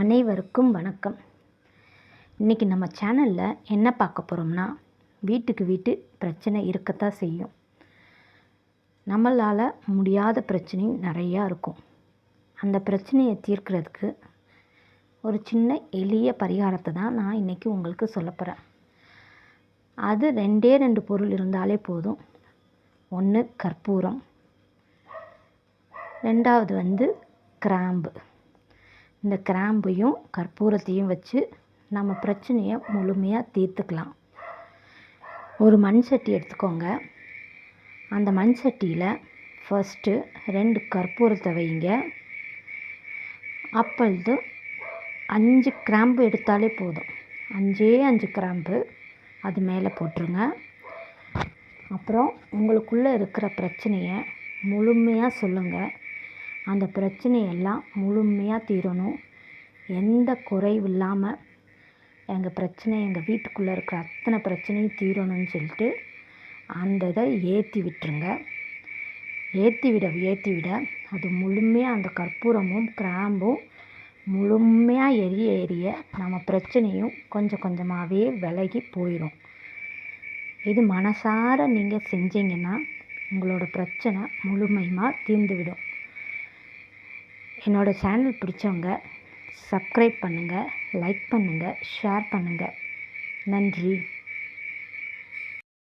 அனைவருக்கும் வணக்கம். இன்றைக்கி நம்ம சேனலில் என்ன பார்க்க போகிறோம்னா வீட்டுக்கு வீட்டு பிரச்சனை இருக்கத்தான் செய்யும். நம்மளால் முடியாத பிரச்சனையும் நிறையா இருக்கும். அந்த பிரச்சனையை தீர்க்கிறதுக்கு ஒரு சின்ன எளிய பரிகாரத்தை தான் நான் இன்றைக்கி உங்களுக்கு சொல்ல போகிறேன் அது ரெண்டே ரெண்டு பொருள் இருந்தாலே போதும். ஒன்று கற்பூரம். ரெண்டாவது வந்து கிராம்பு. இந்த கிராம்பையும் கற்பூரத்தையும் வச்சு நம்ம பிரச்சனையை முழுமையாக தீர்த்துக்கலாம். ஒரு மண் சட்டி எடுத்துக்கோங்க. அந்த மண் சட்டியில் ஃபஸ்ட்டு ரெண்டு கற்பூரத்தை வைங்க. அப்பொழுது அஞ்சு கிராம்பு எடுத்தாலே போதும். அஞ்சே அஞ்சு கிராம்பு அது மேலே போட்டுருங்க. அப்புறம் உங்களுக்குள்ளே இருக்கிற பிரச்சனையை முழுமையாக சொல்லுங்கள் அந்த பிரச்சனையெல்லாம் முழுமையாக தீரணும். எந்த குறைவு இல்லாமல் எங்கள் பிரச்சனை எங்கள் வீட்டுக்குள்ளே இருக்கிற அத்தனை பிரச்சனையும் தீரணும்னு சொல்லிட்டு அந்த இதை ஏற்றி விட்டுருங்க. ஏற்றி விட ஏற்றி விட அது முழுமையாக அந்த கற்பூரமும் கிராம்பும் முழுமையாக எரிய எரிய நம்ம பிரச்சனையும் கொஞ்சம் கொஞ்சமாகவே விலகி போயிடும் இது மனசார நீங்கள் செஞ்சீங்கன்னா உங்களோட பிரச்சனை முழுமையாக தீர்ந்துவிடும். என்னோடய சேனல் பிடிச்சவங்க சப்ஸ்கிரைப் பண்ணுங்கள் லைக் பண்ணுங்கள் ஷேர் பண்ணுங்கள் நன்றி.